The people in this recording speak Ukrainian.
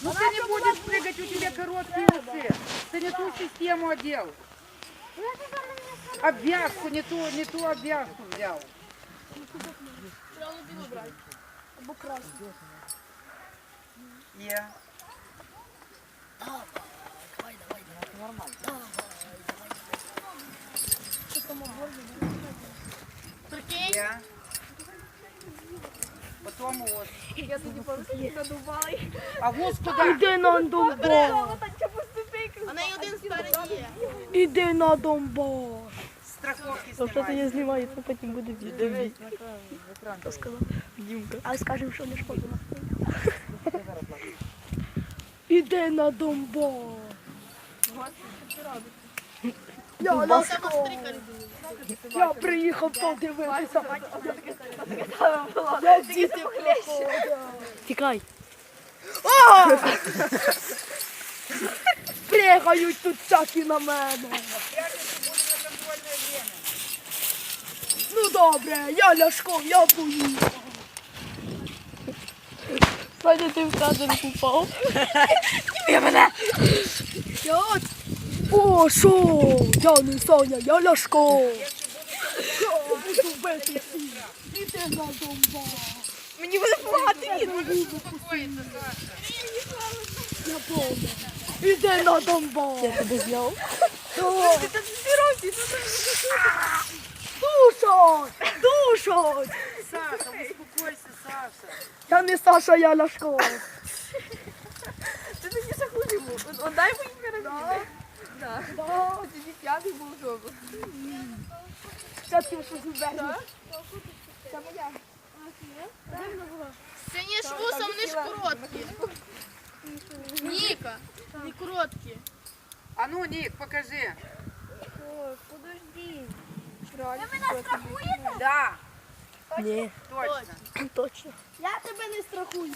Ну ты не будешь прыгать, у тебя короткие усы. Ты не ту систему одел. Обвязку, не ту, не ту обвязку взял. Або красний. Є. Прикинь? Є. Потім ось. Я тоді порушив надували. А вуз куди? Іди на Донбас. А неї один є. Іди на Донбас. Страховки То що ти знімай. не знімає, це потім буде відео. Хто сказав? Дімка. А скажемо, що не шкода. Іди на Донбас. Я на Це школу. мастрика Я приїхав подивитися. Як діти. Тікай. Пригають тут всякі на мене. Ну добре, я Ляшко, я поїду. Саня, ти в упав. Я мене. Я от. О, що? Я не Соня, я Ляшко. Я буду бити всіх. Іди на Донбас. Мені буде. Успокоїться, Саша. Я помню. Іди на Донбас. Я тебе зняв. Душать! Душать! Саша, успокойся, Саша. Я не Саша, я Ляшко. Ти тоді захуй дай мені. Так. Тоді п'ятий був жовтий. Все-таки що зуберні. Це моя. Це не ж вусом, не ж короткі. Ніка, не короткі. А ну, Нік, покажи. Подожди. Ви мене Да, Ні, точно. точно. Я тебе не страхую.